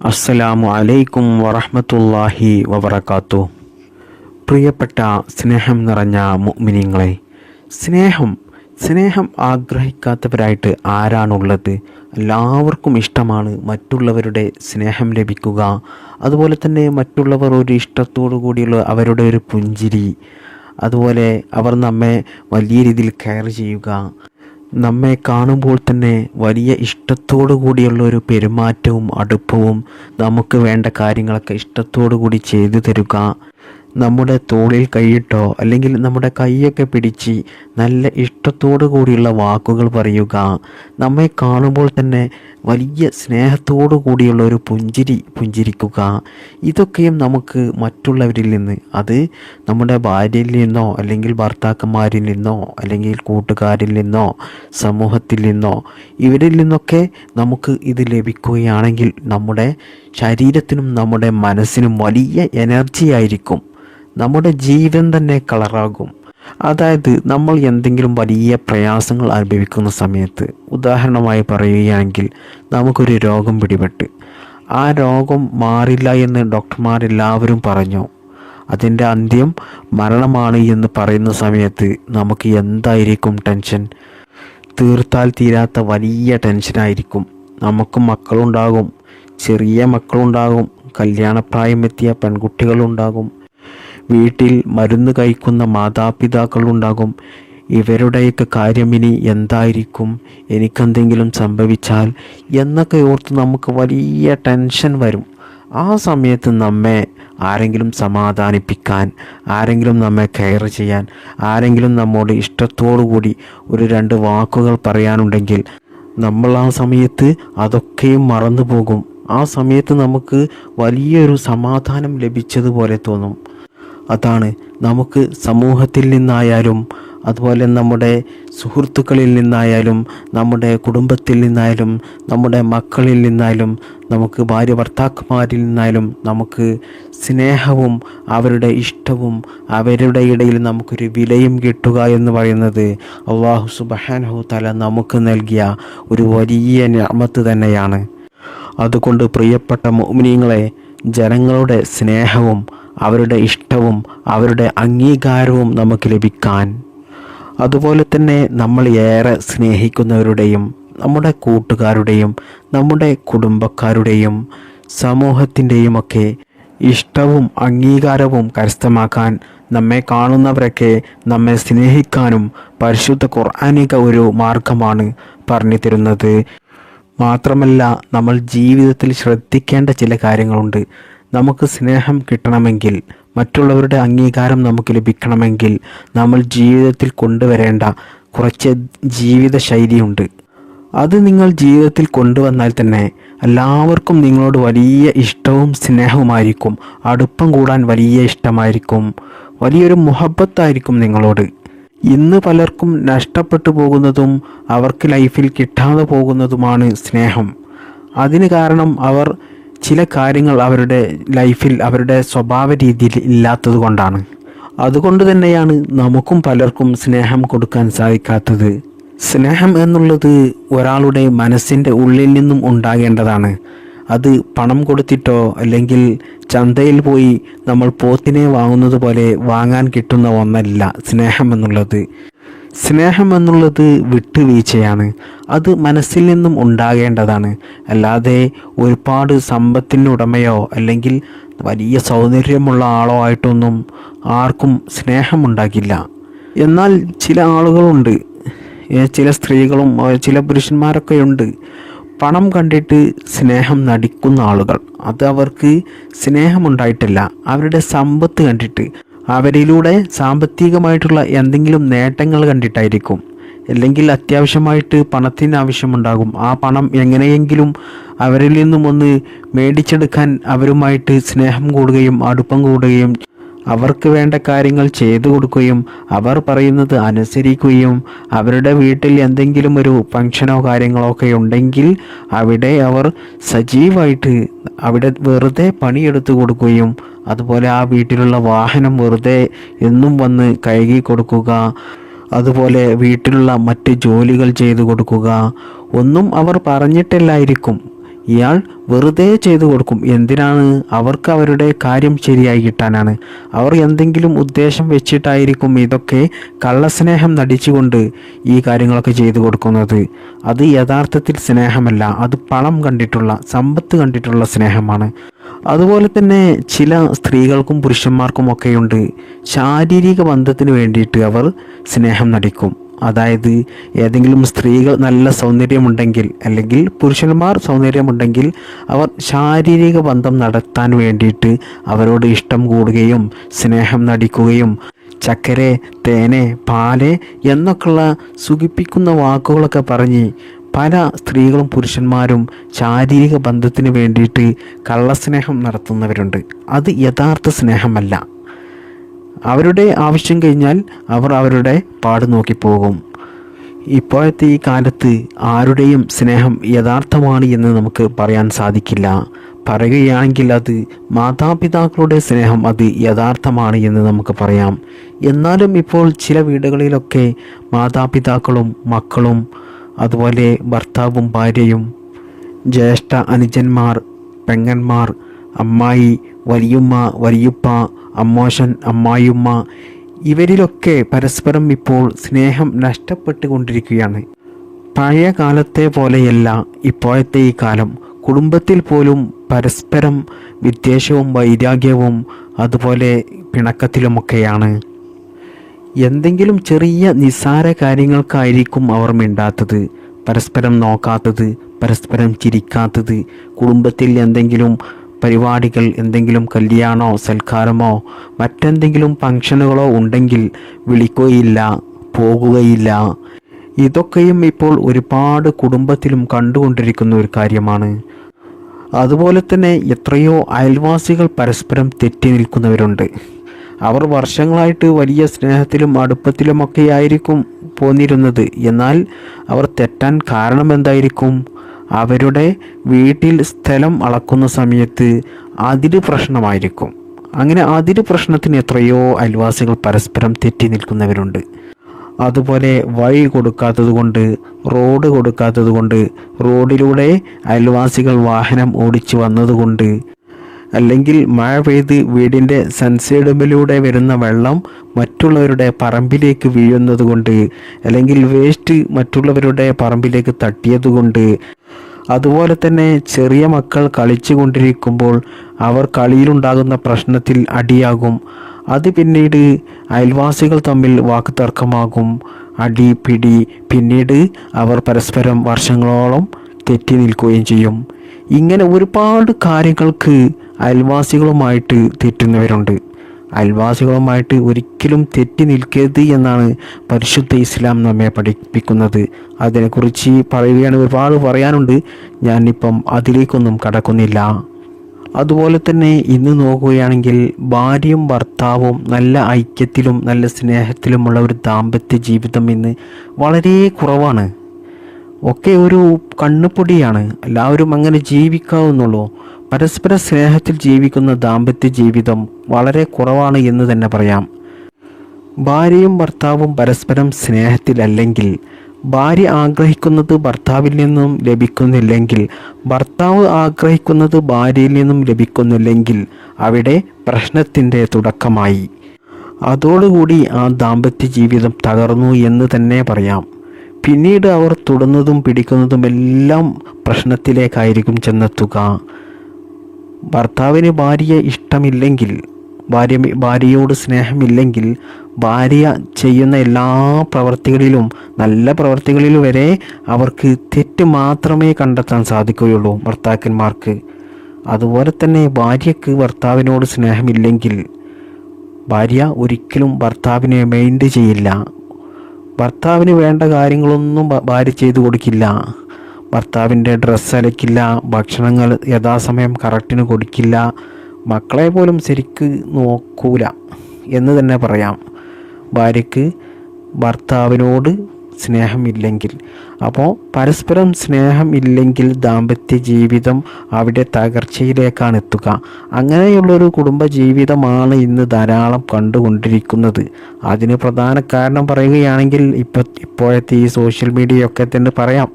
അസ്സലാമു അലൈക്കും വറഹമത്തല്ലാഹി വബർക്കാത്തു പ്രിയപ്പെട്ട സ്നേഹം നിറഞ്ഞ മുഅ്മിനീങ്ങളെ സ്നേഹം സ്നേഹം ആഗ്രഹിക്കാത്തവരായിട്ട് ആരാണുള്ളത്? എല്ലാവർക്കും ഇഷ്ടമാണ് മറ്റുള്ളവരുടെ സ്നേഹം ലഭിക്കുക. അതുപോലെ തന്നെ മറ്റുള്ളവർ ഒരു ഇഷ്ടത്തോടു കൂടിയുള്ള അവരുടെ ഒരു പുഞ്ചിരി. അതുപോലെ അവർ നമ്മെ വലിയ രീതിയിൽ കെയർ ചെയ്യുക. നമ്മെ കാണുമ്പോൾ തന്നെ വലിയ ഇഷ്ടത്തോടു കൂടിയുള്ള ഒരു പെരുമാറ്റവും അടുപ്പവും നമുക്ക് വേണ്ട കാര്യങ്ങളൊക്കെ ഇഷ്ടത്തോടു കൂടി ചെയ്തു തരുക. നമ്മുടെ തോളിൽ കൈയിട്ടോ അല്ലെങ്കിൽ നമ്മുടെ കൈയൊക്കെ പിടിച്ച് നല്ല ഇഷ്ടത്തോടു കൂടിയുള്ള വാക്കുകൾ പറയുക. നമ്മെ കാണുമ്പോൾ തന്നെ വലിയ സ്നേഹത്തോടു കൂടിയുള്ള ഒരു പുഞ്ചിരി പുഞ്ചിരിക്കുക. ഇതൊക്കെയും നമുക്ക് മറ്റുള്ളവരിൽ നിന്ന് അത് നമ്മുടെ ഭാര്യയിൽ നിന്നോ അല്ലെങ്കിൽ ഭർത്താക്കന്മാരിൽ നിന്നോ അല്ലെങ്കിൽ കൂട്ടുകാരിൽ നിന്നോ സമൂഹത്തിൽ നിന്നോ ഇവരിൽ നിന്നൊക്കെ നമുക്ക് ഇത് ലഭിക്കുകയാണെങ്കിൽ നമ്മുടെ ശരീരത്തിനും നമ്മുടെ മനസ്സിനും വലിയ എനർജി ആയിരിക്കും. നമ്മുടെ ജീവൻ തന്നെ കളറാകും അതായത് നമ്മൾ എന്തെങ്കിലും വലിയ പ്രയാസങ്ങൾ അനുഭവിക്കുന്ന സമയത്ത് ഉദാഹരണമായി പറയുകയാണെങ്കിൽ നമുക്കൊരു രോഗം പിടിപെട്ട്. ആ രോഗം മാറില്ല എന്ന് ഡോക്ടർമാരെല്ലാവരും പറഞ്ഞു. അതിന്റെ അന്ത്യം മരണമാണ് എന്ന് പറയുന്ന സമയത്ത് നമുക്ക് എന്തായിരിക്കും ടെൻഷൻ തീർത്താൽ തീരാത്ത വലിയ ടെൻഷനായിരിക്കും നമുക്ക് മക്കളുണ്ടാകും. ചെറിയ മക്കളുണ്ടാകും കല്യാണപ്രായം എത്തിയ പെൺകുട്ടികളുണ്ടാകും വീട്ടിൽ മരുന്ന് കഴിക്കുന്ന മാതാപിതാക്കളുണ്ടാകും. ഇവരുടെയൊക്കെ കാര്യം ഇനി എന്തായിരിക്കും? എനിക്കെന്തെങ്കിലും സംഭവിച്ചാൽ എന്നൊക്കെ ഓർത്ത് നമുക്ക് വലിയ ടെൻഷൻ വരും. ആ സമയത്ത് നമ്മെ ആരെങ്കിലും സമാധാനിപ്പിക്കാൻ ആരെങ്കിലും നമ്മെ കെയർ ചെയ്യാൻ ആരെങ്കിലും നമ്മോട് ഇഷ്ടത്തോടു കൂടി ഒരു രണ്ട് വാക്കുകൾ പറയാനുണ്ടെങ്കിൽ നമ്മൾ ആ സമയത്ത് അതൊക്കെയും മറന്നു പോകും ആ സമയത്ത് നമുക്ക് വലിയൊരു സമാധാനം ലഭിച്ചതുപോലെ തോന്നും. അതാണ് നമുക്ക് സമൂഹത്തിൽ നിന്നായാലും അതുപോലെ നമ്മുടെ സുഹൃത്തുക്കളിൽ നിന്നായാലും നമ്മുടെ കുടുംബത്തിൽ നിന്നായാലും നമ്മുടെ മക്കളിൽ നിന്നായാലും നമുക്ക് ഭാര്യ ഭർത്താക്കന്മാരിൽ നിന്നായാലും നമുക്ക് സ്നേഹവും അവരുടെ ഇഷ്ടവും അവരുടെ ഇടയിൽ നമുക്കൊരു വിലയും കിട്ടുക എന്ന് പറയുന്നത് അള്ളാഹു സുബഹാനഹു തല നമുക്ക് നൽകിയ ഒരു വലിയ ഞാമത്ത് തന്നെയാണ്. അതുകൊണ്ട് പ്രിയപ്പെട്ട മോമിനിയങ്ങളെ ജനങ്ങളുടെ സ്നേഹവും അവരുടെ ഇഷ്ടവും അവരുടെ അംഗീകാരവും നമുക്ക് ലഭിക്കാൻ. അതുപോലെ തന്നെ നമ്മൾ ഏറെ സ്നേഹിക്കുന്നവരുടെയും നമ്മുടെ കൂട്ടുകാരുടെയും നമ്മുടെ കുടുംബക്കാരുടെയും സമൂഹത്തിന്റെയും ഒക്കെ ഇഷ്ടവും അംഗീകാരവും കരസ്ഥമാക്കാൻ നമ്മെ കാണുന്നവരൊക്കെ നമ്മെ സ്നേഹിക്കാനും പരിശുദ്ധ ഖുർആാനിക ഒരു മാർഗമാണ് പറഞ്ഞു തരുന്നത് മാത്രമല്ല നമ്മൾ ജീവിതത്തിൽ ശ്രദ്ധിക്കേണ്ട ചില കാര്യങ്ങളുണ്ട്. നമുക്ക് സ്നേഹം കിട്ടണമെങ്കിൽ മറ്റുള്ളവരുടെ അംഗീകാരം നമുക്ക് ലഭിക്കണമെങ്കിൽ നമ്മൾ ജീവിതത്തിൽ കൊണ്ടുവരേണ്ട കുറച്ച് ജീവിത ശൈലിയുണ്ട് അത് നിങ്ങൾ ജീവിതത്തിൽ കൊണ്ടുവന്നാൽ തന്നെ എല്ലാവർക്കും നിങ്ങളോട് വലിയ ഇഷ്ടവും സ്നേഹവുമായിരിക്കും. അടുപ്പം കൂടാൻ വലിയ ഇഷ്ടമായിരിക്കും. വലിയൊരു മുഹബത്തായിരിക്കും നിങ്ങളോട്. ഇന്ന് പലർക്കും നഷ്ടപ്പെട്ടു പോകുന്നതും അവർക്ക് ലൈഫിൽ കിട്ടാതെ പോകുന്നതുമാണ് സ്നേഹം. അതിന് കാരണം അവർ ചില കാര്യങ്ങൾ അവരുടെ ലൈഫിൽ അവരുടെ സ്വഭാവ രീതിയിൽ ഇല്ലാത്തത് കൊണ്ടാണ്. അതുകൊണ്ട് തന്നെയാണ് നമുക്കും പലർക്കും സ്നേഹം കൊടുക്കാൻ സാധിക്കാത്തത്. സ്നേഹം എന്നുള്ളത് ഒരാളുടെ മനസ്സിന്റെ ഉള്ളിൽ നിന്നും ഉണ്ടാകേണ്ടതാണ്. അത് പണം കൊടുത്തിട്ടോ അല്ലെങ്കിൽ ചന്തയിൽ പോയി നമ്മൾ പോത്തിനെ വാങ്ങുന്നത് പോലെ വാങ്ങാൻ കിട്ടുന്ന ഒന്നല്ല സ്നേഹം എന്നുള്ളത്. സ്നേഹം എന്നുള്ളത് വിട്ടുവീഴ്ചയാണ്. അത് മനസ്സിൽ നിന്നും ഉണ്ടാകേണ്ടതാണ്. അല്ലാതെ ഒരുപാട് സമ്പത്തിനുടമയോ അല്ലെങ്കിൽ വലിയ സൗന്ദര്യമുള്ള ആളോ ആയിട്ടൊന്നും ആർക്കും സ്നേഹമുണ്ടാകില്ല എന്നാൽ ചില ആളുകളുണ്ട്. ചില സ്ത്രീകളും ചില പുരുഷന്മാരൊക്കെ ഉണ്ട്. പണം കണ്ടിട്ട് സ്നേഹം നടിക്കുന്ന ആളുകൾ. അത് അവർക്ക് സ്നേഹമുണ്ടായിട്ടല്ല അവരുടെ സമ്പത്ത് കണ്ടിട്ട്. അവരിലൂടെ സാമ്പത്തികമായിട്ടുള്ള എന്തെങ്കിലും നേട്ടങ്ങൾ കണ്ടിട്ടായിരിക്കും. അല്ലെങ്കിൽ അത്യാവശ്യമായിട്ട് പണത്തിന് ആവശ്യമുണ്ടാകും. ആ പണം എങ്ങനെയെങ്കിലും അവരിൽ നിന്നും ഒന്ന് മേടിച്ചെടുക്കാൻ അവരുമായിട്ട് സ്നേഹം കൂടുകയും അടുപ്പം കൂടുകയും അവർക്ക് വേണ്ട കാര്യങ്ങൾ ചെയ്തു കൊടുക്കുകയും അവർ പറയുന്നത് അനുസരിക്കുകയും അവരുടെ വീട്ടിൽ എന്തെങ്കിലും ഒരു ഫംഗ്ഷനോ കാര്യങ്ങളോ ഒക്കെ ഉണ്ടെങ്കിൽ അവിടെ അവർ സജീവമായിട്ട് അവിടെ വെറുതെ പണിയെടുത്തു കൊടുക്കുകയും അതുപോലെ ആ വീട്ടിലുള്ള വാഹനം വെറുതെ എന്നും വന്ന് കഴുകി കൊടുക്കുക അതുപോലെ വീട്ടിലുള്ള മറ്റ് ജോലികൾ ചെയ്തു കൊടുക്കുക. ഒന്നും അവർ പറഞ്ഞിട്ടില്ലായിരിക്കും. ഇയാൾ വെറുതെ ചെയ്തു കൊടുക്കും. എന്തിനാണ്? അവർക്ക് അവരുടെ കാര്യം ശരിയായി കിട്ടാനാണ്. അവർ എന്തെങ്കിലും ഉദ്ദേശം വെച്ചിട്ടായിരിക്കും ഇതൊക്കെ കള്ളസ്നേഹം നടിച്ചുകൊണ്ട് ഈ കാര്യങ്ങളൊക്കെ ചെയ്തു കൊടുക്കുന്നത്. അത് യഥാർത്ഥത്തിൽ സ്നേഹമല്ല അത് പണം കണ്ടിട്ടുള്ള സമ്പത്ത് കണ്ടിട്ടുള്ള സ്നേഹമാണ്. അതുപോലെ തന്നെ ചില സ്ത്രീകൾക്കും പുരുഷന്മാർക്കും ഒക്കെയുണ്ട്. ശാരീരിക ബന്ധത്തിന് വേണ്ടിയിട്ട് അവർ സ്നേഹം നടിക്കും. അതായത് ഏതെങ്കിലും സ്ത്രീകൾ നല്ല സൗന്ദര്യമുണ്ടെങ്കിൽ അല്ലെങ്കിൽ പുരുഷന്മാർ സൗന്ദര്യമുണ്ടെങ്കിൽ അവർ ശാരീരിക ബന്ധം നടത്താൻ വേണ്ടിയിട്ട് അവരോട് ഇഷ്ടം കൂടുകയും സ്നേഹം നടിക്കുകയും ചക്കര തേനെ പാൽ എന്നൊക്കെയുള്ള സുഖിപ്പിക്കുന്ന വാക്കുകളൊക്കെ പറഞ്ഞ് പല സ്ത്രീകളും പുരുഷന്മാരും ശാരീരിക ബന്ധത്തിന് വേണ്ടിയിട്ട് കള്ളസ്നേഹം നടത്തുന്നവരുണ്ട്. അത് യഥാർത്ഥ സ്നേഹമല്ല. അവരുടെ ആവശ്യം കഴിഞ്ഞാൽ അവർ അവരുടെ പാട് നോക്കിപ്പോകും. ഇപ്പോഴത്തെ ഈ കാലത്ത് ആരുടെയും സ്നേഹം യഥാർത്ഥമാണ് എന്ന് നമുക്ക് പറയാൻ സാധിക്കില്ല. പറയുകയാണെങ്കിൽ അത് മാതാപിതാക്കളുടെ സ്നേഹം അത് യഥാർത്ഥമാണ് എന്ന് നമുക്ക് പറയാം. എന്നാലും ഇപ്പോൾ ചില വീടുകളിലൊക്കെ മാതാപിതാക്കളും മക്കളും അതുപോലെ ഭർത്താവും ഭാര്യയും ജ്യേഷ്ഠ അനുജന്മാർ പെങ്ങന്മാർ അമ്മായി വലിയുമ്മ വലിയുപ്പ അമ്മോശൻ അമ്മായിയുമ്മ ഇവരിലൊക്കെ പരസ്പരം ഇപ്പോൾ സ്നേഹം നഷ്ടപ്പെട്ടുകൊണ്ടിരിക്കുകയാണ്. പഴയ കാലത്തെ പോലെയല്ല ഇപ്പോഴത്തെ ഈ കാലം. കുടുംബത്തിൽ പോലും പരസ്പരം വിദ്വേഷവും വൈരാഗ്യവും അതുപോലെ പിണക്കത്തിലുമൊക്കെയാണ്. എന്തെങ്കിലും ചെറിയ നിസ്സാര കാര്യങ്ങൾക്കായിരിക്കും അവർ മിണ്ടാത്തത്. പരസ്പരം നോക്കാത്തത് പരസ്പരം ചിരിക്കാത്തത് കുടുംബത്തിൽ എന്തെങ്കിലും പരിപാടികൾ എന്തെങ്കിലും കല്യാണോ സൽക്കാരമോ മറ്റെന്തെങ്കിലും ഫംഗ്ഷനുകളോ ഉണ്ടെങ്കിൽ വിളിക്കുകയില്ല പോകുകയില്ല. ഇതൊക്കെയും ഇപ്പോൾ ഒരുപാട് കുടുംബത്തിലും കണ്ടുകൊണ്ടിരിക്കുന്ന ഒരു കാര്യമാണ്. അതുപോലെ തന്നെ എത്രയോ അയൽവാസികൾ പരസ്പരം തെറ്റി നിൽക്കുന്നവരുണ്ട്. അവർ വർഷങ്ങളായിട്ട് വലിയ സ്നേഹത്തിലും അടുപ്പത്തിലുമൊക്കെ ആയിരിക്കും പോന്നിരുന്നത്. എന്നാൽ അവർ തെറ്റാൻ കാരണം എന്തായിരിക്കും അവരുടെ വീട്ടിൽ സ്ഥലം അളക്കുന്ന സമയത്ത് അതിര് പ്രശ്നമായിരിക്കും. അങ്ങനെ അതിര് പ്രശ്നത്തിന് എത്രയോ അയൽവാസികൾ പരസ്പരം തെറ്റി നിൽക്കുന്നവരുണ്ട്. അതുപോലെ വഴി കൊടുക്കാത്തത് കൊണ്ട് റോഡ് കൊടുക്കാത്തത് കൊണ്ട് റോഡിലൂടെ അയൽവാസികൾ വാഹനം ഓടിച്ചു വന്നതുകൊണ്ട് അല്ലെങ്കിൽ മഴ പെയ്ത് വീടിന്റെ സൺസൈഡുമ്പിലൂടെ വരുന്ന വെള്ളം മറ്റുള്ളവരുടെ പറമ്പിലേക്ക് വീഴുന്നത് കൊണ്ട് അല്ലെങ്കിൽ വേസ്റ്റ് മറ്റുള്ളവരുടെ പറമ്പിലേക്ക് തട്ടിയത് കൊണ്ട് അതുപോലെ തന്നെ ചെറിയ മക്കൾ കളിച്ചു കൊണ്ടിരിക്കുമ്പോൾ അവർ കളിയിലുണ്ടാകുന്ന പ്രശ്നത്തിൽ അടിയാകും. അത് പിന്നീട് അയൽവാസികൾ തമ്മിൽ വാക്കുതർക്കമാകും. അടി പിടി പിന്നീട് അവർ പരസ്പരം വർഷങ്ങളോളം തെറ്റി നിൽക്കുകയും ചെയ്യും. ഇങ്ങനെ ഒരുപാട് കാര്യങ്ങൾക്ക് അയൽവാസികളുമായിട്ട് തെറ്റുന്നവരുണ്ട്. അയൽവാസികളുമായിട്ട് ഒരിക്കലും തെറ്റി നിൽക്കരുത് എന്നാണ് പരിശുദ്ധ ഇസ്ലാം നമ്മെ പഠിപ്പിക്കുന്നത്. അതിനെക്കുറിച്ച് പറയുകയാണെങ്കിൽ ഒരുപാട് പറയാനുണ്ട്. ഞാനിപ്പം അതിലേക്കൊന്നും കടക്കുന്നില്ല. അതുപോലെ തന്നെ ഇന്ന് നോക്കുകയാണെങ്കിൽ ഭാര്യയും ഭർത്താവും നല്ല ഐക്യത്തിലും നല്ല സ്നേഹത്തിലുമുള്ള ഒരു ദാമ്പത്യ ജീവിതം ഇന്ന് വളരെ കുറവാണ്. ഒക്കെ ഒരു കണ്ണുപൊടിയാണ്. എല്ലാവരും അങ്ങനെ ജീവിക്കാവുന്നുള്ളൂ. പരസ്പര സ്നേഹത്തിൽ ജീവിക്കുന്ന ദാമ്പത്യ ജീവിതം വളരെ കുറവാണ് എന്ന് തന്നെ പറയാം. ഭാര്യയും ഭർത്താവും പരസ്പരം സ്നേഹത്തിലല്ലെങ്കിൽ ഭാര്യ ആഗ്രഹിക്കുന്നത് ഭർത്താവിൽ നിന്നും ലഭിക്കുന്നില്ലെങ്കിൽ ഭർത്താവ് ആഗ്രഹിക്കുന്നത് ഭാര്യയിൽ നിന്നും ലഭിക്കുന്നില്ലെങ്കിൽ അവിടെ പ്രശ്നത്തിന്റെ തുടക്കമായി. അതോടുകൂടി ആ ദാമ്പത്യ ജീവിതം തകർന്നു എന്ന് തന്നെ പറയാം. പിന്നീട് അവർ തൊടുന്നതും പിടിക്കുന്നതും എല്ലാം പ്രശ്നത്തിലേക്കായിരിക്കും ചെന്നെത്തുക. ഭർത്താവിന് ഭാര്യയെ ഇഷ്ടമില്ലെങ്കിൽ ഭാര്യ ഭാര്യയോട് സ്നേഹമില്ലെങ്കിൽ ഭാര്യ ചെയ്യുന്ന എല്ലാ പ്രവർത്തികളിലും നല്ല പ്രവർത്തികളിൽ വരെ അവർക്ക് തെറ്റ് മാത്രമേ കണ്ടെത്താൻ സാധിക്കുകയുള്ളൂ ഭർത്താക്കന്മാർക്ക്. അതുപോലെ തന്നെ ഭാര്യയ്ക്ക് ഭർത്താവിനോട് സ്നേഹമില്ലെങ്കിൽ ഭാര്യ ഒരിക്കലും ഭർത്താവിനെ മൈൻഡ് ചെയ്യില്ല. ഭർത്താവിന് വേണ്ട കാര്യങ്ങളൊന്നും ഭാര്യ ചെയ്തു കൊടുക്കില്ല. ഭർത്താവിന്റെ ഡ്രസ്സ് അലക്കില്ല ഭക്ഷണങ്ങൾ യഥാസമയം കറക്റ്റിന് കൊടുക്കില്ല മക്കളെ പോലും ശരിക്ക് നോക്കൂല എന്ന് തന്നെ പറയാം. ഭാര്യയ്ക്ക് ഭർത്താവിനോട് സ്നേഹമില്ലെങ്കിൽ അപ്പോൾ പരസ്പരം സ്നേഹം ഇല്ലെങ്കിൽ ദാമ്പത്യ ജീവിതം അവിടെ തകർച്ചയിലേക്കാണ് എത്തുക. അങ്ങനെയുള്ളൊരു കുടുംബ ജീവിതമാണ് ഇന്ന് ധാരാളം കണ്ടുകൊണ്ടിരിക്കുന്നത്. അതിന് പ്രധാന കാരണം പറയുകയാണെങ്കിൽ ഇപ്പോൾ ഇപ്പോഴത്തെ ഈ സോഷ്യൽ മീഡിയ ഒക്കെ തന്നെ പറയാം.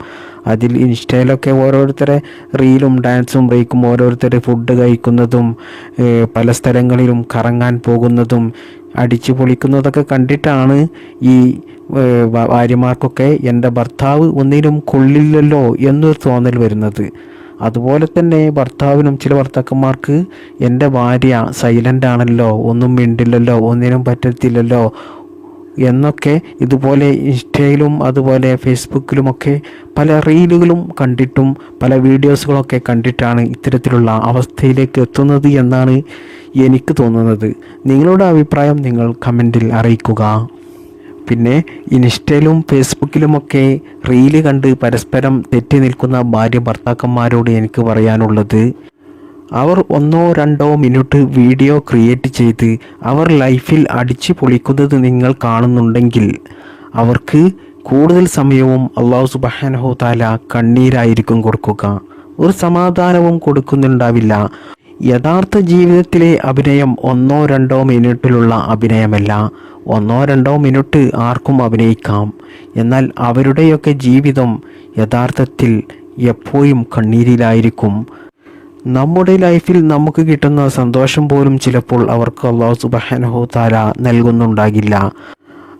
അതിൽ ഇൻസ്റ്റയിലൊക്കെ ഓരോരുത്തരെ റീലും ഡാൻസും ബ്രേക്കും ഓരോരുത്തർ ഫുഡ് കഴിക്കുന്നതും പല സ്ഥലങ്ങളിലും കറങ്ങാൻ പോകുന്നതും അടിച്ചു പൊളിക്കുന്നതൊക്കെ കണ്ടിട്ടാണ് ഈ ഭാര്യമാർക്കൊക്കെ എന്റെ ഭർത്താവ് ഒന്നിനും കൊള്ളില്ലല്ലോ എന്നൊരു തോന്നൽ വരുന്നത്. അതുപോലെ തന്നെ ഭർത്താവിനും ചില ഭർത്താക്കന്മാർക്ക് എന്റെ ഭാര്യ സൈലന്റ് ആണല്ലോ ഒന്നും മിണ്ടില്ലല്ലോ ഒന്നിനും പറ്റത്തില്ലല്ലോ എന്നൊക്കെ ഇതുപോലെ ഇൻസ്റ്റയിലും അതുപോലെ ഫേസ്ബുക്കിലുമൊക്കെ പല റീലുകളും കണ്ടിട്ടും പല വീഡിയോസുകളൊക്കെ കണ്ടിട്ടാണ് ഇത്തരത്തിലുള്ള അവസ്ഥയിലേക്ക് എത്തുന്നത് എന്നാണ് എനിക്ക് തോന്നുന്നത്. നിങ്ങളുടെ അഭിപ്രായം നിങ്ങൾ കമന്റിൽ അറിയിക്കുക. പിന്നെ ഇൻസ്റ്റയിലും ഫേസ്ബുക്കിലുമൊക്കെ റീൽ കണ്ട് പരസ്പരം തെറ്റി നിൽക്കുന്ന ഭാര്യ ഭർത്താക്കന്മാരോട് എനിക്ക് പറയാനുള്ളത്. അവർ ഒന്നോ രണ്ടോ മിനിറ്റ് വീഡിയോ ക്രിയേറ്റ് ചെയ്ത് അവർ ലൈഫിൽ അടിച്ചു പൊളിക്കുന്നത് നിങ്ങൾ കാണുന്നുണ്ടെങ്കിൽ അവർക്ക് കൂടുതൽ സമയവും അള്ളാഹു സുബാനഹു താല കണ്ണീരായിരിക്കും കൊടുക്കുക. ഒരു സമാധാനവും കൊടുക്കുന്നുണ്ടാവില്ല. യഥാർത്ഥ ജീവിതത്തിലെ അഭിനയം ഒന്നോ രണ്ടോ മിനിറ്റിലുള്ള അഭിനയമല്ല. ഒന്നോ രണ്ടോ മിനിറ്റ് ആർക്കും അഭിനയിക്കാം. എന്നാൽ അവരുടെയൊക്കെ ജീവിതം യഥാർത്ഥത്തിൽ എപ്പോഴും കണ്ണീരിലായിരിക്കും. നമ്മുടെ ലൈഫിൽ നമുക്ക് കിട്ടുന്ന സന്തോഷം പോലും ചിലപ്പോൾ അവർക്ക് അള്ളാഹു സുബാനഹു താര നൽകുന്നുണ്ടാകില്ല.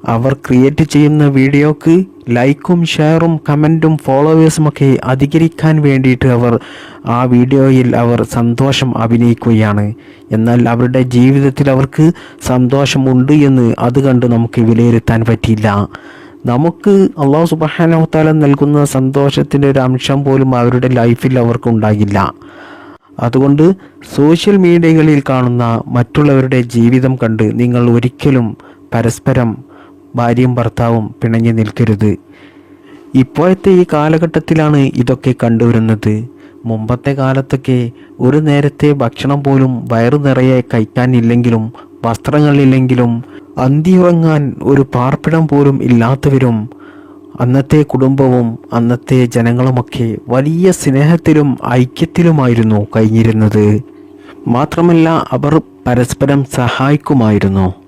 അവർ ക്രിയേറ്റ് ചെയ്യുന്ന വീഡിയോക്ക് ലൈക്കും ഷെയറും കമന്റും ഫോളോവേഴ്സും ഒക്കെ അധികരിക്കാൻ വേണ്ടിയിട്ട് അവർ ആ വീഡിയോയിൽ അവർ സന്തോഷം അഭിനയിക്കുകയാണ്. എന്നാൽ അവരുടെ ജീവിതത്തിൽ അവർക്ക് സന്തോഷമുണ്ട് എന്ന് അത് കണ്ട് നമുക്ക് വിലയിരുത്താൻ പറ്റിയില്ല. നമുക്ക് അള്ളാഹു സുബാനോത്താല നൽകുന്ന സന്തോഷത്തിന്റെ ഒരു അംശം പോലും അവരുടെ ലൈഫിൽ അവർക്ക് ഉണ്ടാകില്ല. അതുകൊണ്ട് സോഷ്യൽ മീഡിയകളിൽ കാണുന്ന മറ്റുള്ളവരുടെ ജീവിതം കണ്ട് നിങ്ങൾ ഒരിക്കലും പരസ്പരം ഭാര്യയും ഭർത്താവും പിണഞ്ഞു നിൽക്കരുത്. ഇപ്പോഴത്തെ ഈ കാലഘട്ടത്തിലാണ് ഇതൊക്കെ കണ്ടുവരുന്നത്. മുമ്പത്തെ കാലത്തൊക്കെ ഒരു നേരത്തെ ഭക്ഷണം പോലും വയറു നിറയെ കഴിക്കാനില്ലെങ്കിലും വസ്ത്രങ്ങളില്ലെങ്കിലും അന്തിയുറങ്ങാൻ ഒരു പാർപ്പിടം പോലും ഇല്ലാത്തവരും അന്നത്തെ കുടുംബവും അന്നത്തെ ജനങ്ങളുമൊക്കെ വലിയ സ്നേഹത്തിലും ഐക്യത്തിലുമായിരുന്നു കഴിഞ്ഞിരുന്നത്. മാത്രമല്ല അവർ പരസ്പരം സഹായിക്കുമായിരുന്നു.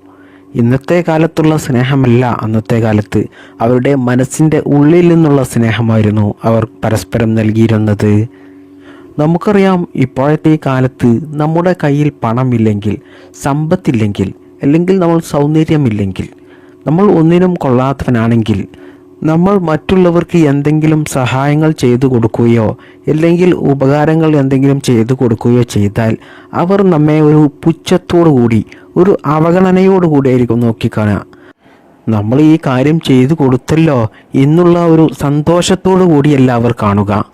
ഇന്നത്തെ കാലത്തുള്ള സ്നേഹമല്ല അന്നത്തെ കാലത്ത്. അവരുടെ മനസ്സിന്റെ ഉള്ളിൽ നിന്നുള്ള സ്നേഹമായിരുന്നു അവർ പരസ്പരം നൽകിയിരുന്നത്. നമുക്കറിയാം ഇപ്പോഴത്തെ കാലത്ത് നമ്മുടെ കയ്യിൽ പണമില്ലെങ്കിൽ സമ്പത്തില്ലെങ്കിൽ അല്ലെങ്കിൽ നമ്മൾ സൗന്ദര്യമില്ലെങ്കിൽ നമ്മൾ ഒന്നിനും കൊള്ളാത്തവനാണെങ്കിൽ നമ്മൾ മറ്റുള്ളവർക്ക് എന്തെങ്കിലും സഹായങ്ങൾ ചെയ്തു കൊടുക്കുകയോ അല്ലെങ്കിൽ ഉപകാരങ്ങൾ എന്തെങ്കിലും ചെയ്തു കൊടുക്കുകയോ ചെയ്താൽ അവർ നമ്മെ ഒരു പുച്ഛത്തോടു കൂടി ഒരു അവഗണനയോടു കൂടിയായിരിക്കും നോക്കിക്കാണുക. നമ്മൾ ഈ കാര്യം ചെയ്തു കൊടുത്തല്ലോ എന്നുള്ള ഒരു സന്തോഷത്തോടു കൂടിയല്ല അവർ കാണുക.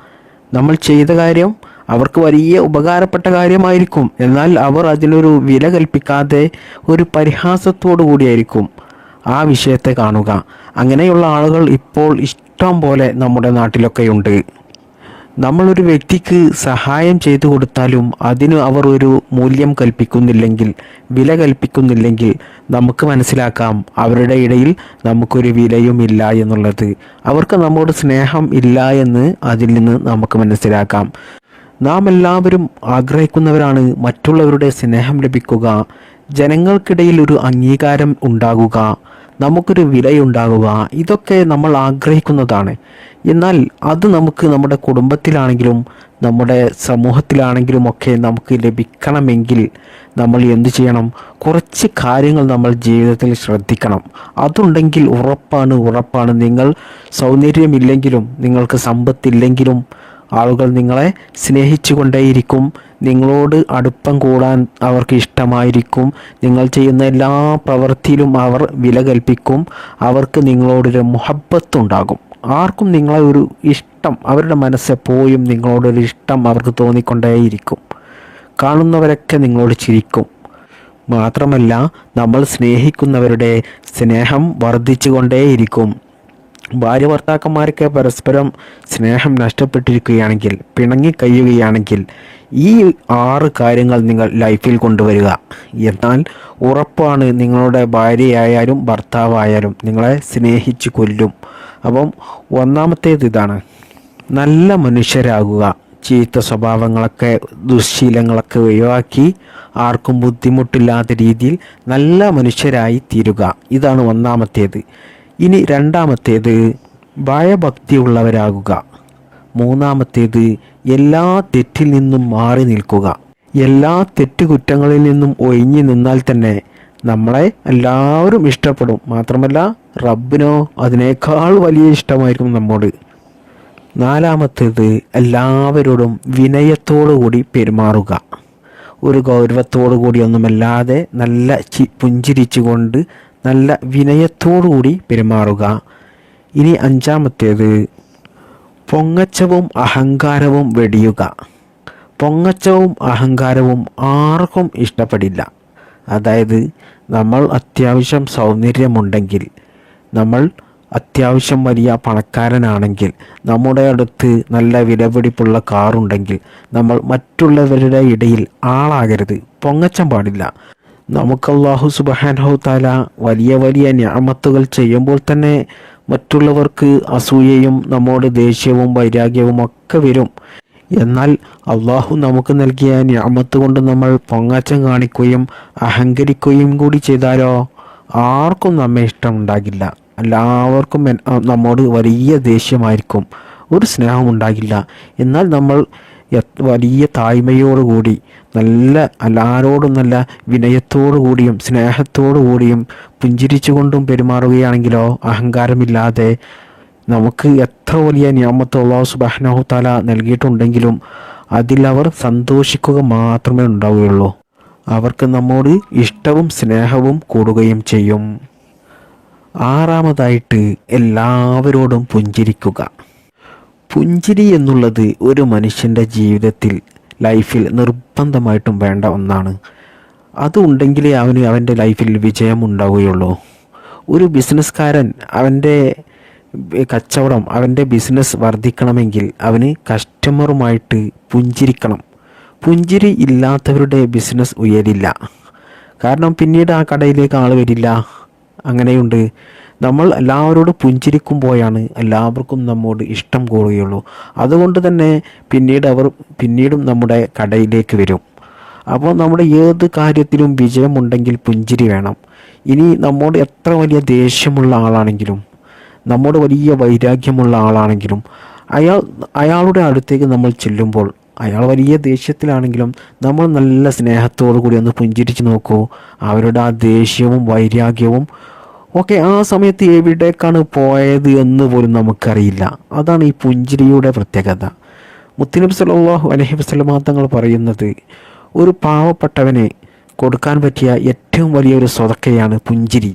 നമ്മൾ ചെയ്ത കാര്യം അവർക്ക് വലിയ ഉപകാരപ്പെട്ട കാര്യമായിരിക്കും. എന്നാൽ അവർ അതിനൊരു വില കൽപ്പിക്കാതെ ഒരു പരിഹാസത്തോടു കൂടിയായിരിക്കും ആ വിഷയത്തെ കാണുക. അങ്ങനെയുള്ള ആളുകൾ ഇപ്പോൾ ഇഷ്ടം പോലെ നമ്മുടെ നാട്ടിലൊക്കെയുണ്ട്. നമ്മളൊരു വ്യക്തിക്ക് സഹായം ചെയ്തു കൊടുത്താലും അതിന് അവർ ഒരു മൂല്യം കൽപ്പിക്കുന്നില്ലെങ്കിൽ വില കൽപ്പിക്കുന്നില്ലെങ്കിൽ നമുക്ക് മനസ്സിലാക്കാം അവരുടെ ഇടയിൽ നമുക്കൊരു വിലയുമില്ല എന്നുള്ളത്. അവർക്ക് നമ്മോട് സ്നേഹം ഇല്ല എന്ന് അതിൽ നിന്ന് നമുക്ക് മനസ്സിലാക്കാം. നാം എല്ലാവരും ആഗ്രഹിക്കുന്നവരാണ് മറ്റുള്ളവരുടെ സ്നേഹം ലഭിക്കുക. ജനങ്ങൾക്കിടയിൽ ഒരു അംഗീകാരം ഉണ്ടാകുക. നമുക്കൊരു വിലയുണ്ടാകുക ഇതൊക്കെ നമ്മൾ ആഗ്രഹിക്കുന്നതാണ്. എന്നാൽ അത് നമുക്ക് നമ്മുടെ കുടുംബത്തിലാണെങ്കിലും നമ്മുടെ സമൂഹത്തിലാണെങ്കിലും ഒക്കെ നമുക്ക് ലഭിക്കണമെങ്കിൽ നമ്മൾ എന്തു ചെയ്യണം? കുറച്ച് കാര്യങ്ങൾ നമ്മൾ ജീവിതത്തിൽ ശ്രദ്ധിക്കണം. അതുണ്ടെങ്കിൽ ഉറപ്പാണ് ഉറപ്പാണ്. നിങ്ങൾ സൗന്ദര്യമില്ലെങ്കിലും നിങ്ങൾക്ക് സമ്പത്തില്ലെങ്കിലും ആളുകൾ നിങ്ങളെ സ്നേഹിച്ചു കൊണ്ടേയിരിക്കും നിങ്ങളോട് അടുപ്പം കൂടാൻ അവർക്ക് ഇഷ്ടമായിരിക്കും നിങ്ങൾ ചെയ്യുന്ന എല്ലാ പ്രവൃത്തിയിലും അവർ വില കൽപ്പിക്കും. അവർക്ക് നിങ്ങളോടൊരു മുഹബത്തുണ്ടാകും ആർക്കും നിങ്ങളെ ഒരു ഇഷ്ടം അവരുടെ മനസ്സെപ്പോഴും നിങ്ങളോടൊരു ഇഷ്ടം അവർക്ക് തോന്നിക്കൊണ്ടേയിരിക്കും. കാണുന്നവരൊക്കെ നിങ്ങളോട് ചിരിക്കും. മാത്രമല്ല നമ്മൾ സ്നേഹിക്കുന്നവരുടെ സ്നേഹം വർദ്ധിച്ചുകൊണ്ടേയിരിക്കും. ഭാര്യ ഭർത്താക്കന്മാരൊക്കെ പരസ്പരം സ്നേഹം നഷ്ടപ്പെട്ടിരിക്കുകയാണെങ്കിൽ പിണങ്ങി കഴിയുകയാണെങ്കിൽ ഈ ആറ് കാര്യങ്ങൾ നിങ്ങൾ ലൈഫിൽ കൊണ്ടുവരിക. എന്നാൽ ഉറപ്പാണ് നിങ്ങളുടെ ഭാര്യയായാലും ഭർത്താവായാലും നിങ്ങളെ സ്നേഹിച്ച് കൊല്ലും. അപ്പം ഒന്നാമത്തേത് ഇതാണ്. നല്ല മനുഷ്യരാകുക. ചീത്ത സ്വഭാവങ്ങളൊക്കെ ദുശ്ശീലങ്ങളൊക്കെ ഒഴിവാക്കി ആർക്കും ബുദ്ധിമുട്ടില്ലാത്ത രീതിയിൽ നല്ല മനുഷ്യരായി തീരുക. ഇതാണ് ഒന്നാമത്തേത്. ഇനി രണ്ടാമത്തേത് ഭയഭക്തിയുള്ളവരാകുക. മൂന്നാമത്തേത് എല്ലാ തെറ്റിൽ നിന്നും മാറി നിൽക്കുക. എല്ലാ തെറ്റുകുറ്റങ്ങളിൽ നിന്നും ഒഴിഞ്ഞു നിന്നാൽ തന്നെ നമ്മളെ എല്ലാവരും ഇഷ്ടപ്പെടും. മാത്രമല്ല റബ്ബിനോ അതിനേക്കാൾ വലിയ ഇഷ്ടമായിരിക്കും നമ്മോട്. നാലാമത്തേത് എല്ലാവരോടും വിനയത്തോടു കൂടി പെരുമാറുക. ഒരു ഗൗരവത്തോടു കൂടി ഒന്നുമല്ലാതെ നല്ല ചി പുഞ്ചിരിച്ചുകൊണ്ട് നല്ല വിനയത്തോടു കൂടി പെരുമാറുക. ഇനി അഞ്ചാമത്തേത് പൊങ്ങച്ചവും അഹങ്കാരവും വെടിയുക. പൊങ്ങച്ചവും അഹങ്കാരവും ആർക്കും ഇഷ്ടപ്പെടില്ല. അതായത് നമ്മൾ അത്യാവശ്യം സൗന്ദര്യമുണ്ടെങ്കിൽ നമ്മൾ അത്യാവശ്യം വലിയ പണക്കാരനാണെങ്കിൽ നമ്മുടെ അടുത്ത് നല്ല വിലപിടിപ്പുള്ള കാറുണ്ടെങ്കിൽ നമ്മൾ മറ്റുള്ളവരുടെ ഇടയിൽ ആളാകരുത്. പൊങ്ങച്ചം പാടില്ല. നമുക്ക് അള്ളാഹു സുബഹാനഹു താല വലിയ വലിയ ഞാമത്തുകൾ ചെയ്യുമ്പോൾ തന്നെ മറ്റുള്ളവർക്ക് അസൂയയും നമ്മുടെ ദേഷ്യവും വൈരാഗ്യവും ഒക്കെ വരും. എന്നാൽ അള്ളാഹു നമുക്ക് നൽകിയ ഞാമത്ത് കൊണ്ട് നമ്മൾ പൊങ്ങാച്ചം കാണിക്കുകയും അഹങ്കരിക്കുകയും കൂടി ചെയ്താലോ? ആർക്കും നമ്മെ ഇഷ്ടമുണ്ടാകില്ല. എല്ലാവർക്കും നമ്മോട് വലിയ ദേഷ്യമായിരിക്കും. ഒരു സ്നേഹം ഉണ്ടാകില്ല എന്നാൽ നമ്മൾ വലിയ താഴ്മയോടുകൂടി നല്ല എല്ലാവരോടും നല്ല വിനയത്തോടു കൂടിയും സ്നേഹത്തോടു കൂടിയും പുഞ്ചിരിച്ചുകൊണ്ടും പെരുമാറുകയാണെങ്കിലോ അഹങ്കാരമില്ലാതെ നമുക്ക് എത്ര വലിയ നിയമത്ത് അള്ളാഹു സുബാനഹു താല നൽകിയിട്ടുണ്ടെങ്കിലും അതിലവർ സന്തോഷിക്കുക മാത്രമേ ഉണ്ടാവുകയുള്ളൂ. അവർക്ക് നമ്മോട് ഇഷ്ടവും സ്നേഹവും കൂടുകയും ചെയ്യും. ആറാമതായിട്ട് എല്ലാവരോടും പുഞ്ചിരിക്കുക. പുഞ്ചിരി എന്നുള്ളത് ഒരു മനുഷ്യന്റെ ജീവിതത്തിൽ ലൈഫിൽ നിർബന്ധമായിട്ടും വേണ്ട ഒന്നാണ്. അതുണ്ടെങ്കിലേ അവന് അവന്റെ ലൈഫിൽ വിജയം ഉണ്ടാവുകയുള്ളൂ ഒരു ബിസിനസ്സുകാരൻ അവന്റെ കച്ചവടം അവന്റെ ബിസിനസ് വർദ്ധിക്കണമെങ്കിൽ അവന് കസ്റ്റമറുമായിട്ട് പുഞ്ചിരിക്കണം. പുഞ്ചിരി ഇല്ലാത്തവരുടെ ബിസിനസ് ഉയരില്ല. കാരണം പിന്നീട് ആ കടയിലേക്ക് ആൾ വരില്ല. അങ്ങനെയുണ്ട്. നമ്മൾ എല്ലാവരോടും പുഞ്ചിരിക്കുമ്പോഴാണ് എല്ലാവർക്കും നമ്മോട് ഇഷ്ടം കൂടുകയുള്ളൂ. അതുകൊണ്ട് തന്നെ പിന്നീട് അവർ പിന്നീടും നമ്മുടെ കടയിലേക്ക് വരും. അപ്പോൾ നമ്മുടെ ഏത് കാര്യത്തിലും വിജയമുണ്ടെങ്കിൽ പുഞ്ചിരി വേണം. ഇനി നമ്മോട് എത്ര വലിയ ദേഷ്യമുള്ള ആളാണെങ്കിലും നമ്മോട് വലിയ വൈരാഗ്യമുള്ള ആളാണെങ്കിലും അയാൾ അയാളുടെ അടുത്തേക്ക് നമ്മൾ ചെല്ലുമ്പോൾ അയാൾ വലിയ ദേഷ്യത്തിലാണെങ്കിലും നമ്മൾ നല്ല സ്നേഹത്തോടു കൂടി ഒന്ന് പുഞ്ചിരിച്ച് നോക്കൂ. അവരുടെ ആ ദേഷ്യവും വൈരാഗ്യവും ഓക്കെ ആ സമയത്ത് എവിടേക്കാണ് പോയത് എന്ന് പോലും നമുക്കറിയില്ല. അതാണ് ഈ പുഞ്ചിരിയുടെ പ്രത്യേകത. മുത്തുനബി സല്ലല്ലാഹു അലൈഹി വസല്ലമ തങ്ങൾ പറയുന്നത് ഒരു പാവപ്പെട്ടവനെ കൊടുക്കാൻ പറ്റിയ ഏറ്റവും വലിയൊരു സ്വതക്കയാണ് പുഞ്ചിരി.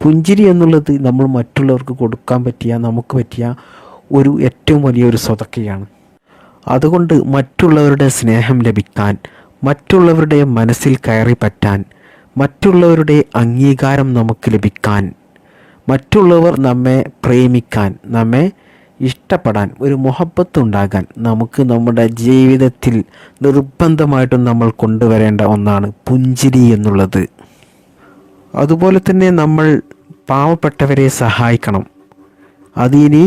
പുഞ്ചിരി എന്നുള്ളത് നമ്മൾ മറ്റുള്ളവർക്ക് കൊടുക്കാൻ പറ്റിയ നമുക്ക് പറ്റിയ ഒരു ഏറ്റവും വലിയൊരു സ്വതക്കയാണ്. അതുകൊണ്ട് മറ്റുള്ളവരുടെ സ്നേഹം ലഭിക്കാൻ മറ്റുള്ളവരുടെ മനസ്സിൽ കയറി പറ്റാൻ മറ്റുള്ളവരുടെ അംഗീകാരം നമുക്ക് ലഭിക്കാൻ മറ്റുള്ളവർ നമ്മെ പ്രേമിക്കാൻ നമ്മെ ഇഷ്ടപ്പെടാൻ ഒരു മുഹബത്ത് ഉണ്ടാകാൻ നമുക്ക് നമ്മുടെ ജീവിതത്തിൽ നിർബന്ധമായിട്ടും നമ്മൾ കൊണ്ടുവരേണ്ട ഒന്നാണ് പുഞ്ചിരി എന്നുള്ളത്. അതുപോലെ തന്നെ നമ്മൾ പാവപ്പെട്ടവരെ സഹായിക്കണം. അതിനി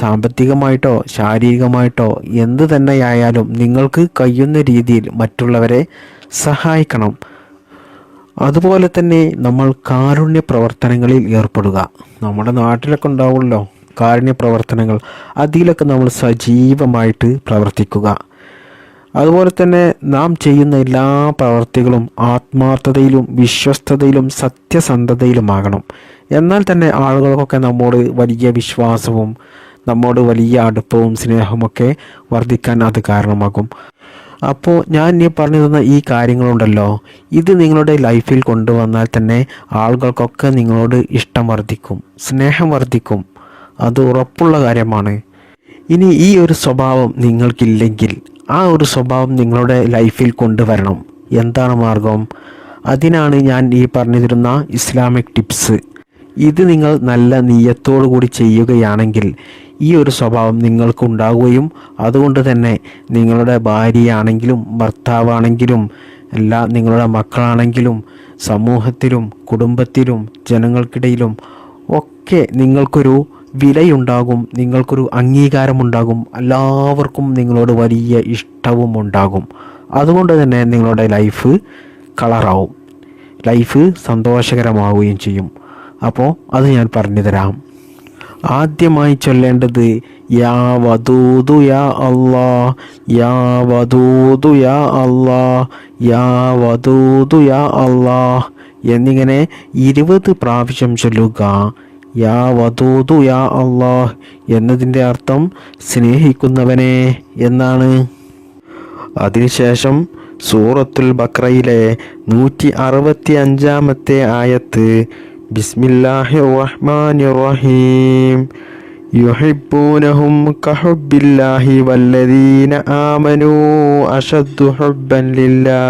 സാമ്പത്തികമായിട്ടോ ശാരീരികമായിട്ടോ എന്ത് തന്നെയായാലും നിങ്ങൾക്ക് കഴിയുന്ന രീതിയിൽ മറ്റുള്ളവരെ സഹായിക്കണം. അതുപോലെ തന്നെ നമ്മൾ കാരുണ്യ പ്രവർത്തനങ്ങളിൽ ഏർപ്പെടുക. നമ്മുടെ നാട്ടിലൊക്കെ ഉണ്ടാവുമല്ലോ കാരുണ്യ പ്രവർത്തനങ്ങൾ. അതിലൊക്കെ നമ്മൾ സജീവമായിട്ട് പ്രവർത്തിക്കുക. അതുപോലെ തന്നെ നാം ചെയ്യുന്ന എല്ലാ പ്രവർത്തികളും ആത്മാർത്ഥതയിലും വിശ്വസ്തതയിലും സത്യസന്ധതയിലുമാകണം. എന്നാൽ തന്നെ ആളുകൾക്കൊക്കെ നമ്മോട് വലിയ വിശ്വാസവും നമ്മോട് വലിയ അടുപ്പവും സ്നേഹവും ഒക്കെ വർദ്ധിക്കാൻ അത് കാരണമാകും. അപ്പോൾ ഞാൻ ഈ പറഞ്ഞു തന്ന ഈ കാര്യങ്ങളുണ്ടല്ലോ. ഇത് നിങ്ങളുടെ ലൈഫിൽ കൊണ്ടുവന്നാൽ തന്നെ ആളുകൾക്കൊക്കെ നിങ്ങളോട് ഇഷ്ടം വർദ്ധിക്കും സ്നേഹം വർദ്ധിക്കും. അത് ഉറപ്പുള്ള കാര്യമാണ്. ഇനി ഈ ഒരു സ്വഭാവം നിങ്ങൾക്കില്ലെങ്കിൽ ആ ഒരു സ്വഭാവം നിങ്ങളുടെ ലൈഫിൽ കൊണ്ടുവരണം. എന്താണ് മാർഗം? അതിനാണ് ഞാൻ ഈ പറഞ്ഞു തരുന്ന ഇസ്ലാമിക് ടിപ്സ്. ഇത് നിങ്ങൾ നല്ല നീയത്തോടു കൂടി ചെയ്യുകയാണെങ്കിൽ ഈ ഒരു സ്വഭാവം നിങ്ങൾക്കുണ്ടാകുകയും അതുകൊണ്ട് തന്നെ നിങ്ങളുടെ ഭാര്യയാണെങ്കിലും ഭർത്താവാണെങ്കിലും എല്ലാ നിങ്ങളുടെ മക്കളാണെങ്കിലും സമൂഹത്തിലും കുടുംബത്തിലും ജനങ്ങൾക്കിടയിലും ഒക്കെ നിങ്ങൾക്കൊരു വിലയുണ്ടാകും നിങ്ങൾക്കൊരു അംഗീകാരമുണ്ടാകും എല്ലാവർക്കും നിങ്ങളോട് വലിയ ഇഷ്ടവും ഉണ്ടാകും. അതുകൊണ്ട് തന്നെ നിങ്ങളുടെ ലൈഫ് കളറാവും ലൈഫ് സന്തോഷകരമാവുകയും ചെയ്യും. അപ്പോൾ അത് ഞാൻ പറഞ്ഞു തരാം ആദ്യമായി ചൊല്ലേണ്ടത് യാ വദൂദു യാ അള്ളാ യാ വദൂദു യാ അള്ളാ യാ വദൂദു യാ അള്ളാ എന്നിങ്ങനെ ഇരുപത് പ്രാവശ്യം ചൊല്ലുക. യാ വധൂതു യാ അള്ളാ എന്നതിന്റെ അർത്ഥം സ്നേഹിക്കുന്നവനെ എന്നാണ്. അതിനുശേഷം സൂറത്തുൽ ബക്രയിലെ നൂറ്റി അറുപത്തി അഞ്ചാമത്തെ ആയത്ത് ബിസ്മില്ലാഹി റഹ്മാൻ റഹീം യുഹിബ്ബൂനഹും വല്ലദീന ലില്ലാ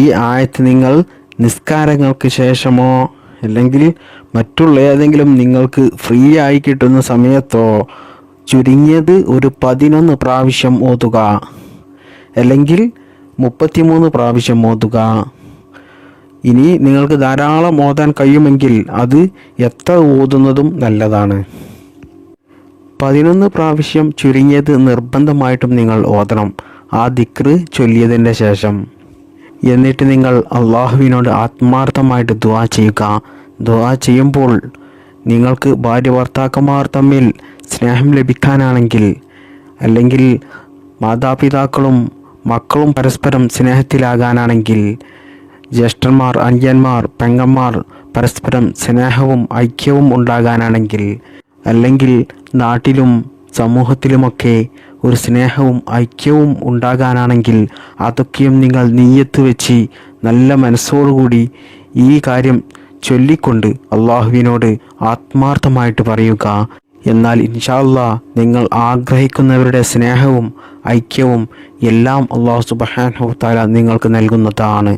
ഈ ആയത്ത് നിങ്ങൾ നിസ്കാരങ്ങൾക്ക് ശേഷമോ അല്ലെങ്കിൽ മറ്റുള്ള ഏതെങ്കിലും നിങ്ങൾക്ക് ഫ്രീ ആയി കിട്ടുന്ന സമയത്തോ ചുരുങ്ങിയത് ഒരു പതിനൊന്ന് പ്രാവശ്യം ഓതുക. അല്ലെങ്കിൽ മുപ്പത്തിമൂന്ന് പ്രാവശ്യം ഓതുക. ഇനി നിങ്ങൾക്ക് ധാരാളം ഓതാൻ കഴിയുമെങ്കിൽ അത് എത്ര ഓതുന്നതും നല്ലതാണ്. പതിനൊന്ന് പ്രാവശ്യം ചുരുങ്ങിയത് നിർബന്ധമായിട്ടും നിങ്ങൾ ഓതണം. ആ ദിക്റ് ചൊല്ലിയതിന്റെ ശേഷം. എന്നിട്ട് നിങ്ങൾ അള്ളാഹുവിനോട് ആത്മാർത്ഥമായിട്ട് ദുആ ചെയ്യുക. ദുആ ചെയ്യുമ്പോൾ നിങ്ങൾക്ക് ഭാര്യ ഭർത്താക്കന്മാർ തമ്മിൽ സ്നേഹം ലഭിക്കാനാണെങ്കിൽ അല്ലെങ്കിൽ മാതാപിതാക്കളും മക്കളും പരസ്പരം സ്നേഹത്തിലാകാനാണെങ്കിൽ ജ്യേഷ്ഠന്മാർ അഞ്ചന്മാർ പെങ്ങന്മാർ പരസ്പരം സ്നേഹവും ഐക്യവും ഉണ്ടാകാനാണെങ്കിൽ അല്ലെങ്കിൽ നാട്ടിലും സമൂഹത്തിലുമൊക്കെ ഒരു സ്നേഹവും ഐക്യവും ഉണ്ടാകാനാണെങ്കിൽ അതൊക്കെയും നിങ്ങൾ നീയത്ത് വെച്ച് നല്ല മനസ്സോടുകൂടി ഈ കാര്യം ചൊല്ലിക്കൊണ്ട് അള്ളാഹുവിനോട് ആത്മാർത്ഥമായിട്ട് പറയുക. എന്നാൽ ഇൻഷാല്ലാ നിങ്ങൾ ആഗ്രഹിക്കുന്നവരുടെ സ്നേഹവും ഐക്യവും എല്ലാം അള്ളാഹു സുബാൻ താല നിങ്ങൾക്ക് നൽകുന്നതാണ്.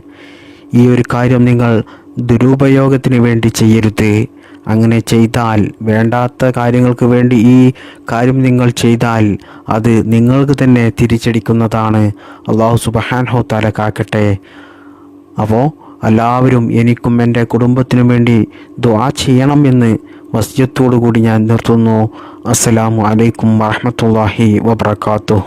ഈ ഒരു കാര്യം നിങ്ങൾ ദുരുപയോഗത്തിന് വേണ്ടി ചെയ്യരുത്. അങ്ങനെ ചെയ്താൽ വേണ്ടാത്ത കാര്യങ്ങൾക്ക് വേണ്ടി ഈ കാര്യം നിങ്ങൾ ചെയ്താൽ അത് നിങ്ങൾക്ക് തന്നെ തിരിച്ചടിക്കുന്നതാണ്. അള്ളാഹു സുബഹാൻ ഹോത്താല കാക്കട്ടെ. അപ്പോൾ എല്ലാവരും എനിക്കും എന്റെ കുടുംബത്തിനും വേണ്ടി ദുആ ചെയ്യണം എന്ന് വസ്യത്തോടു കൂടി ഞാൻ നിർത്തുന്നു. അസ്സലാമു അലൈക്കും വറഹ്മത്തുള്ളാഹി വബർക്കാത്തു